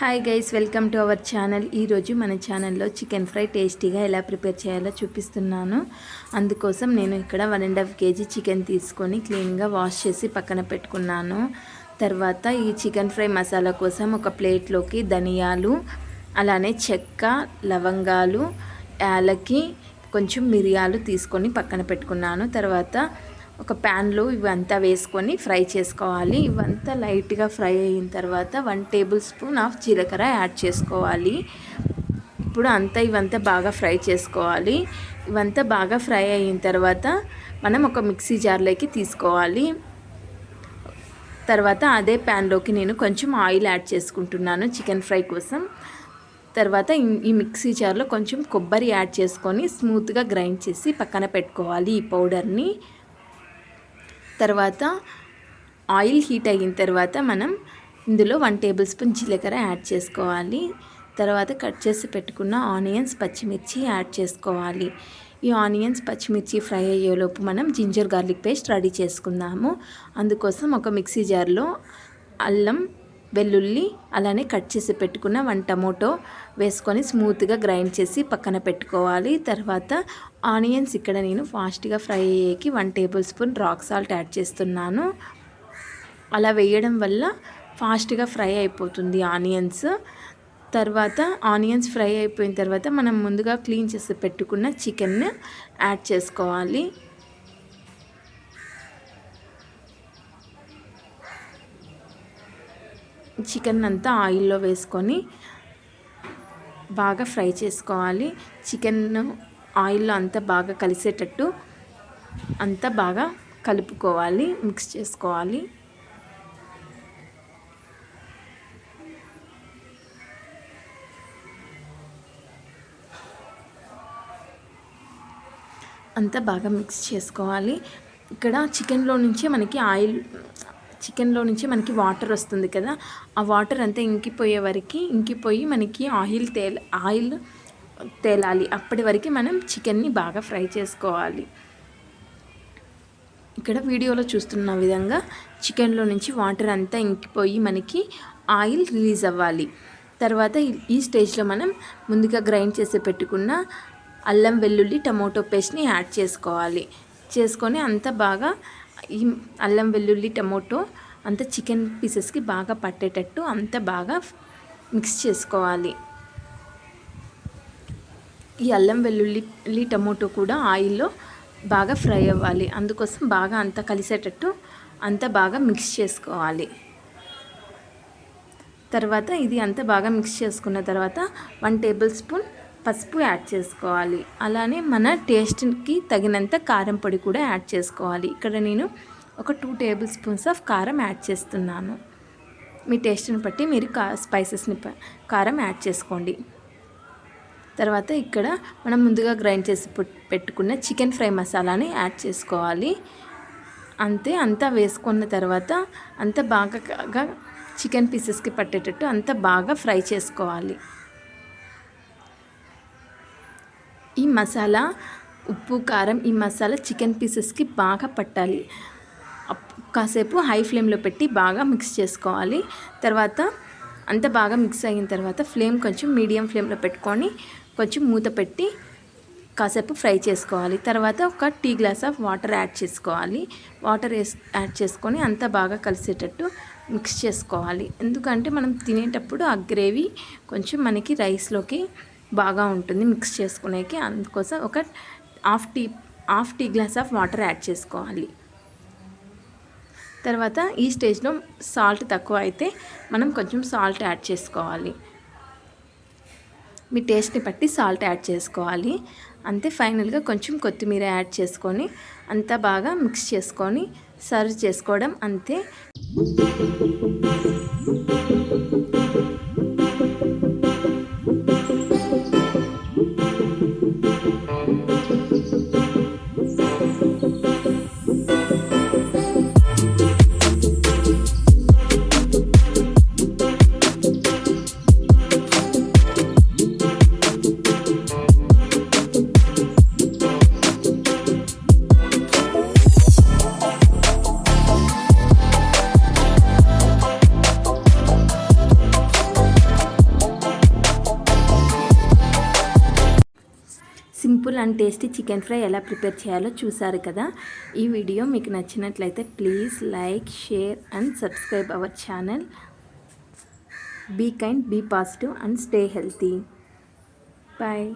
Hi guys welcome to our channel ఈరోజు మన ఛానల్లో చికెన్ ఫ్రై టేస్టీగా ఎలా ప్రిపేర్ చేయాలో చూపిస్తున్నాను. అందుకోసం నేను ఇక్కడ one and half kg chicken తీసుకొని క్లీన్గా వాష్ చేసి పక్కన పెట్టుకున్నాను. తర్వాత ఈ చికెన్ ఫ్రై మసాలా కోసం ఒక ప్లేట్లోకి ధనియాలు అలానే చెక్క లవంగాలు యాలకి కొంచెం మిరియాలు తీసుకొని పక్కన పెట్టుకున్నాను. తర్వాత ఒక ప్యాన్లో ఇవంతా వేసుకొని ఫ్రై చేసుకోవాలి. ఇవంతా లైట్గా ఫ్రై అయిన తర్వాత వన్ టేబుల్ స్పూన్ ఆఫ్ జీలకర్ర యాడ్ చేసుకోవాలి. ఇప్పుడు అంతా ఇవంతా బాగా ఫ్రై చేసుకోవాలి. ఇవంతా బాగా ఫ్రై అయిన తర్వాత మనం ఒక మిక్సీ జార్లోకి తీసుకోవాలి. తర్వాత అదే ప్యాన్లోకి నేను కొంచెం ఆయిల్ యాడ్ చేసుకుంటున్నాను చికెన్ ఫ్రై కోసం. తర్వాత ఈ మిక్సీ జార్లో కొంచెం కొబ్బరి యాడ్ చేసుకొని స్మూత్గా గ్రైండ్ చేసి పక్కన పెట్టుకోవాలి ఈ పౌడర్ని. తర్వాత ఆయిల్ హీట్ అయిన తర్వాత మనం ఇందులో వన్ టేబుల్ స్పూన్ జీలకర్ర యాడ్ చేసుకోవాలి. తర్వాత కట్ చేసి పెట్టుకున్న ఆనియన్స్ పచ్చిమిర్చి యాడ్ చేసుకోవాలి. ఈ ఆనియన్స్ పచ్చిమిర్చి ఫ్రై అయ్యేలోపు మనం జింజర్ గార్లిక్ పేస్ట్ రెడీ చేసుకుందాము. అందుకోసం ఒక మిక్సీ జార్లో అల్లం వెల్లుల్లి అలానే కట్ చేసి పెట్టుకున్న వన్ టమోటో వేసుకొని స్మూత్గా గ్రైండ్ చేసి పక్కన పెట్టుకోవాలి. తర్వాత ఆనియన్స్ ఇక్కడ నేను ఫాస్ట్గా fry అయ్యేకి one tablespoon rock salt add చేస్తున్నాను. అలా వేయడం వల్ల ఫాస్ట్గా ఫ్రై అయిపోతుంది ఆనియన్స్. తర్వాత ఆనియన్స్ ఫ్రై అయిపోయిన తర్వాత మనం ముందుగా క్లీన్ చేసి పెట్టుకున్న చికెన్ యాడ్ చేసుకోవాలి. చికెన్ అంతా ఆయిల్లో వేసుకొని బాగా ఫ్రై చేసుకోవాలి. చికెన్ ఆయిల్లో అంతా బాగా కలిసేటట్టు అంతా బాగా కలుపుకోవాలి మిక్స్ చేసుకోవాలి. అంతా బాగా మిక్స్ చేసుకోవాలి. ఇక్కడ చికెన్లో నుంచే మనకి ఆయిల్ చికెన్లో నుంచి మనకి వాటర్ వస్తుంది కదా ఆ వాటర్ అంతా ఇంకిపోయే వరకు ఇంకిపోయి మనకి ఆయిల్ తేల ఆయిల్ తేలాలి. అప్పటి వరకు మనం చికెన్ని బాగా ఫ్రై చేసుకోవాలి. ఇక్కడ వీడియోలో చూస్తున్న విధంగా చికెన్లో నుంచి వాటర్ అంతా ఇంకిపోయి మనకి ఆయిల్ రిలీజ్ అవ్వాలి. తర్వాత ఈ స్టేజ్లో మనం ముందుగా గ్రైండ్ చేసి పెట్టుకున్న అల్లం వెల్లుల్లి టమోటో పేస్ట్ని యాడ్ చేసుకోవాలి. చేసుకొని అంతా బాగా ఈ అల్లం వెల్లుల్లి టమోటో అంత చికెన్ పీసెస్కి బాగా పట్టేటట్టు అంత బాగా మిక్స్ చేసుకోవాలి. ఈ అల్లం వెల్లుల్లి టమోటో కూడా ఆయిల్లో బాగా ఫ్రై అవ్వాలి. అందుకోసం బాగా అంత కలిసేటట్టు అంత బాగా మిక్స్ చేసుకోవాలి. తర్వాత ఇది అంత బాగా మిక్స్ చేసుకున్న తర్వాత వన్ టేబుల్ స్పూన్ పసుపు యాడ్ చేసుకోవాలి. అలానే మన టేస్ట్కి తగినంత కారం పొడి కూడా యాడ్ చేసుకోవాలి. ఇక్కడ నేను ఒక టూ టేబుల్ స్పూన్స్ ఆఫ్ కారం యాడ్ చేస్తున్నాను. మీ టేస్ట్ని బట్టి మీరు కా స్పైసెస్ని కారం యాడ్ చేసుకోండి. తర్వాత ఇక్కడ మనం ముందుగా గ్రైండ్ చేసి పెట్టుకున్న చికెన్ ఫ్రై మసాలాని యాడ్ చేసుకోవాలి. అంతే అంతా వేసుకున్న తర్వాత అంత బాగా చికెన్ పీసెస్కి పట్టేటట్టు అంత బాగా ఫ్రై చేసుకోవాలి. ఈ మసాలా ఉప్పు కారం ఈ మసాలా చికెన్ పీసెస్కి బాగా పట్టాలి. కాసేపు హై ఫ్లేమ్లో పెట్టి బాగా మిక్స్ చేసుకోవాలి. తర్వాత అంత బాగా మిక్స్ అయిన తర్వాత ఫ్లేమ్ కొంచెం మీడియం ఫ్లేమ్లో పెట్టుకొని కొంచెం మూత పెట్టి కాసేపు ఫ్రై చేసుకోవాలి. తర్వాత ఒక tea glass of water add చేసుకోవాలి. వాటర్ వేసి యాడ్ చేసుకొని అంత బాగా కలిసేటట్టు మిక్స్ చేసుకోవాలి. ఎందుకంటే మనం తినేటప్పుడు ఆ గ్రేవీ కొంచెం మనకి రైస్లోకి బాగా ఉంటుంది మిక్స్ చేసుకునేకి. అందుకోసం ఒక half tea half tea glass of water add చేసుకోవాలి. తర్వాత ఈ స్టేజ్లో సాల్ట్ తక్కువ అయితే మనం కొంచెం సాల్ట్ యాడ్ చేసుకోవాలి. మీ టేస్ట్ని బట్టి సాల్ట్ యాడ్ చేసుకోవాలి. అంతే ఫైనల్గా కొంచెం కొత్తిమీర యాడ్ చేసుకొని అంతా బాగా మిక్స్ చేసుకొని సర్వ్ చేసుకోవడం అంతే. Simple and tasty chicken fry ఎలా ప్రిపేర్ చేయాలో చూసారు కదా? ఈ వీడియో మీకు నచ్చినట్లయితే please like share and subscribe our channel. Be kind be positive and stay healthy. Bye.